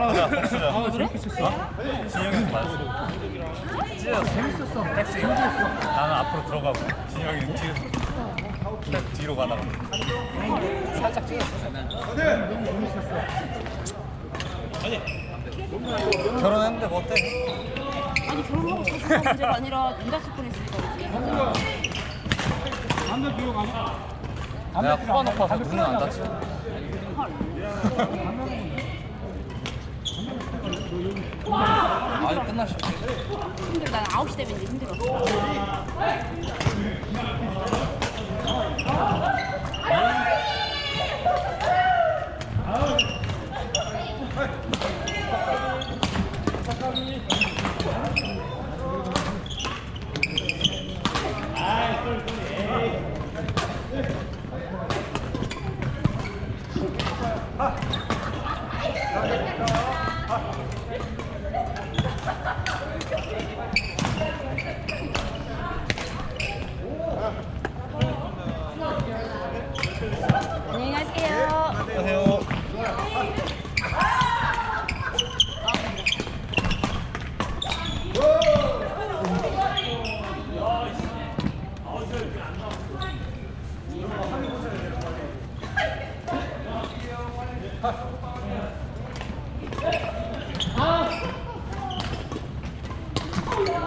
아. 아? 진영이한테 맞았어. 찢어졌어. 재밌었어. 택시. 나는 앞으로 들어가고, 진영이는 뒤에서. 딱 뒤로 가다가. 살짝 찢었어. 결혼했는데 뭐 어때? 아니 결혼하고 자식가 문제가 아니라 눈 다칠 뻔했으니까 그렇지. 내가 코가 높아서 눈은 안 다쳐. 헐. 아, 끝났어. 힘들어. 난 9시 되면 이제 힘들어. 안녕히 가세요. 안녕하세요.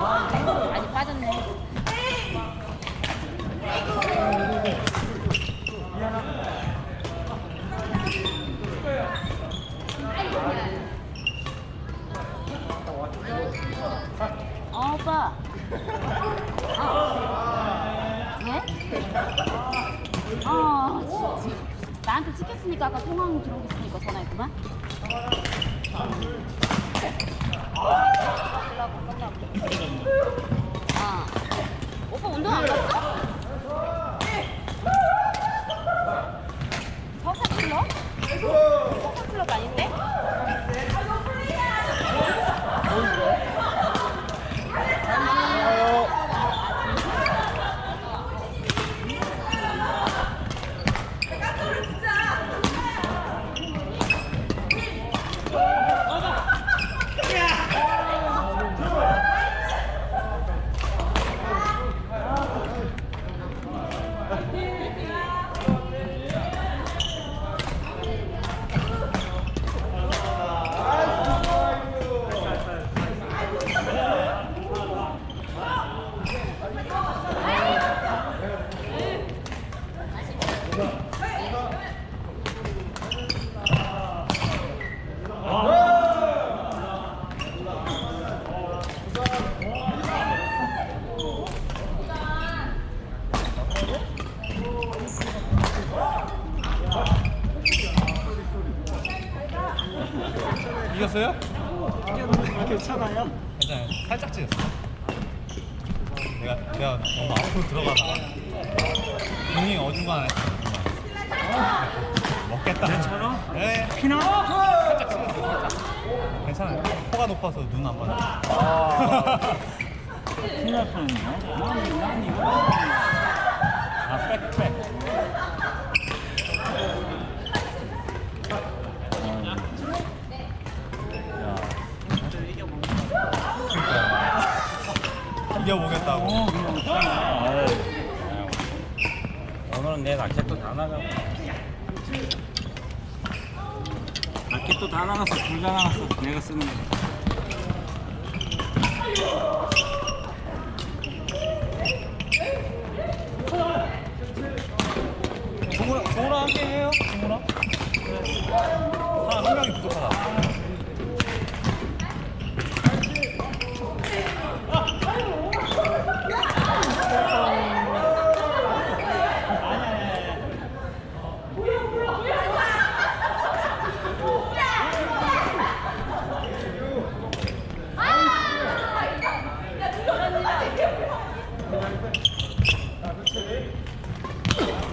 많이 빠졌네. 어. 어. 네? 어, 찍혔으니까 아까 통화한 거 들어오겠으니까 전화했구만. 아. 오빠 운동 안 갔어? 서사 클럽? 서사 클럽 아닌데? 이겼어요? 괜찮아요? 괜찮아요. 살짝 찢었어. 내가 내가 너무 앞으로 들어가다가 공이 어중간해. 먹겠다. 내처럼? 네. 피나? 살짝. 살짝. 괜찮아요. 코가 높아서 눈안 맞아. 아. 피나. 난, 난 이거. 아, 백백. 이겨보겠다고. 어. 오늘은 내 라켓도 다 나가고. 라켓도 다 나갔어. 둘 다 나갔어. 내가 쓰는 거. 동우랑 동우랑 함께 해요. 동우랑. 사람 한 명이 부족하다.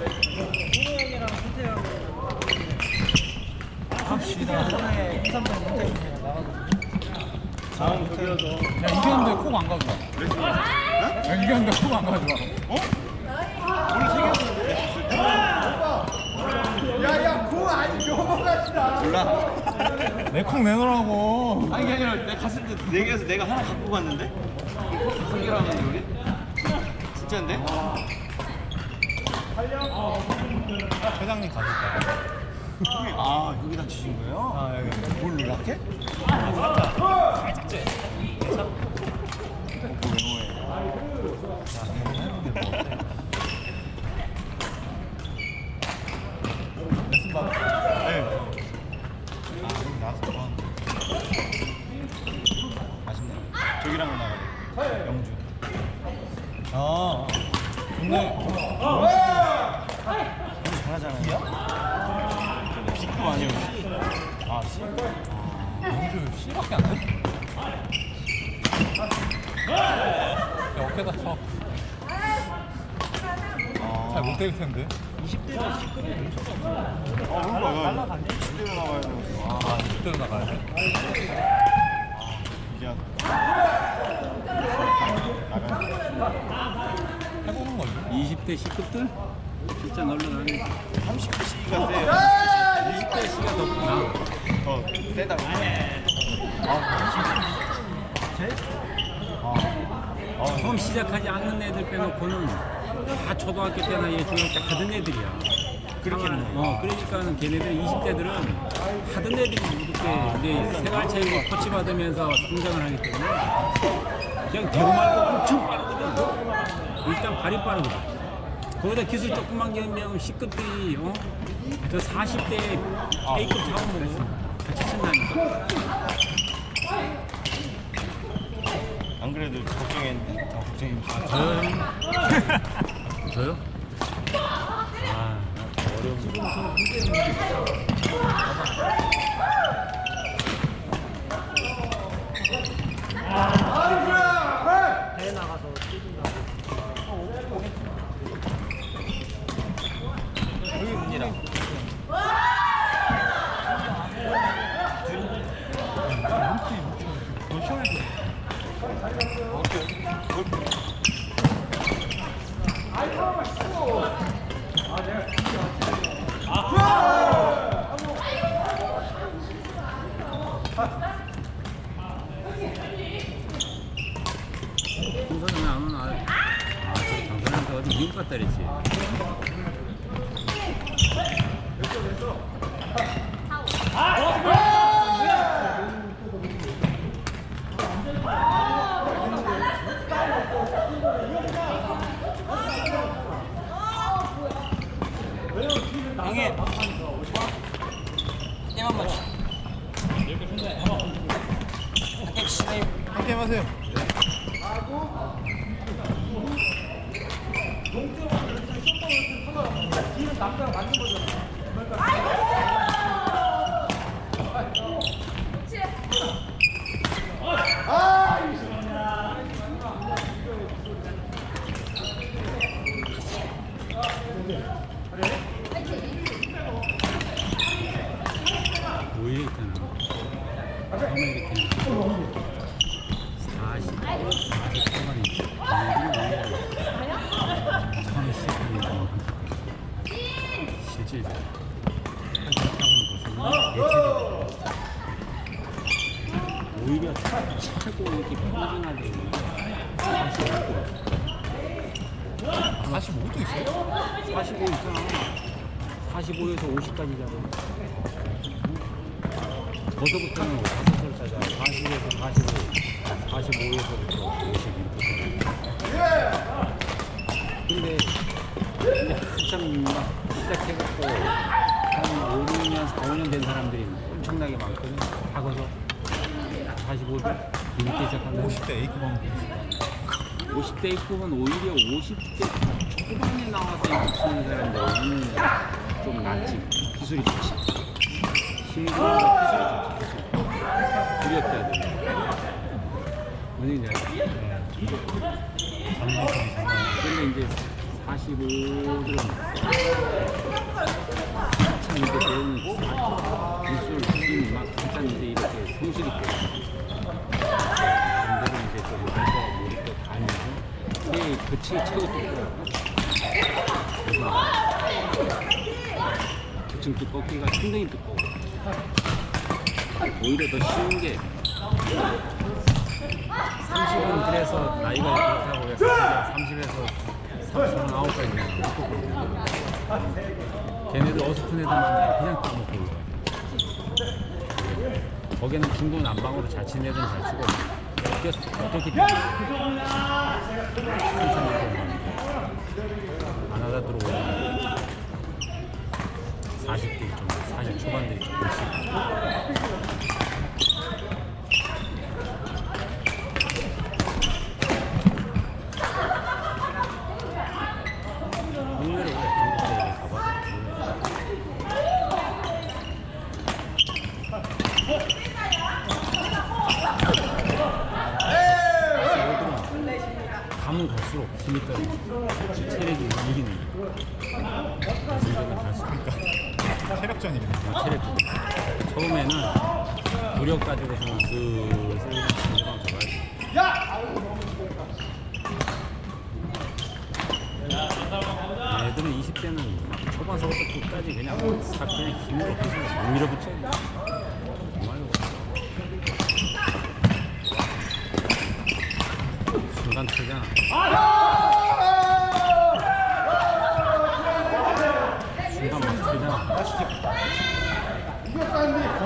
형이랑 손태형 콕안 가져와. 야, 이게 한다 콕안 가져와. 어? 오늘 세 개였는데. 야 야 공 아니 넘어가시다. 몰라. 내콕 내놓으라고. 아니 그게 아니라 내가 갔을 때네 개에서 내가 하나 갖고 갔는데 다섯 개라고 하는데 우리? 진짜인데? 회장님 가셨다. 아 여기다 주신 거예요? 아 여기. 뭘 노랗게? 레슨 받아. 네. 아 여기 나와서 뭐 하는 아쉽네. 저기랑 나가래. 영주. 아 좋네. 잘 하잖아요. B급 아니에요. 아 C. 영주 C밖에 안 돼? 야 어깨다 쳐. 잘 못 때릴 텐데. 20대는 C급이 어, 그러니까 20대로 나와야 돼. 아 20대로 나가야 돼. 이제 나가는 해보는 거지. 20대 C급들? 진짜 널널하네 30대 C가 세요. 20대 C가 더 크나? 더 세다고. 처음 시작하지 않는 애들 빼놓고는 다 초등학교 때나 얘 중학교 때 하던 애들이야. 그렇겠네. 어, 그러니까는 걔네들 20대들은 하던 애들이 이렇게 이제 생활체육을 코치 받으면서 성장을 하기 때문에 그냥 대고 말고 엄청 빠르거든. 일단 발이 빠르거든. 거기다 기술 조금만 경면 C급들이 어? 저 40대 A급 잡아먹었어. 같이 친다니까. 안 그래도 걱정했는데. 어, 걱정했는데. 저요? 저요? 아, 어려운 이랑. 순서는 안 오나? 아, 저 장사한테 어디 미국 갔다 그랬지. 양해. 게임한 번. 함께 하세요. 오히려 있잖아. 처음에 이렇게 40, 40 초반에 처음에 시작하니까 실질 오히려 최고 이렇게 표준화되는 45. 45도 있어요? 45 있잖아. 45에서 50까지 잡아. 거기서부터는 5살 짜자. 40에서 45, 45에서부터 50 이렇게. 근데 이제 한참 막 시작해갖고 한 5, 6년, 4, 5년 된 사람들이 엄청나게 많거든. 하고서 45도 이렇게 시작한다. 50대 A급 하면 되겠어. 50대 A급은 오히려 50대 초반에 나와서 이렇게 치는 사람들은 좀 낫지 기술이 좋지 힘이 들어가 기술이 좋지 기술이 두렵다 장난. 근데 이제 45들은 한참 이제 배우는 기술, 힘, 막 이제 이렇게 성실 있게 반대로 이제 좀 알고 층이 최고 두꺼워. 그층 두껍기가 상당히 두꺼워. 오히려 더 쉬운 게 30은 그래서 나이가 그렇다고 해서 30에서 39까지 그냥 두껍거든요. 걔네들 어설픈 애들 만나면 그냥 올라가요. 거기는 중도 난방으로 잘 치는 애들은 잘 치고 어떻게 어떻게 안 하다 들어오면 40대 좀 40 초반들이 조금씩 국내로 왜 중국에 가봐도 가면 갈수록 힘이 떨어져 체력이 이기는 생각을 갈수록 체력전이네. 체력 처음에는 무력 가지고서는 슬슬 상대방 잡아야지. 애들은 20대는 초반서부터 끝까지 그냥 싹 그냥 힘으로 계속 못 밀어붙여 정말로. 순간 터잖아 команда.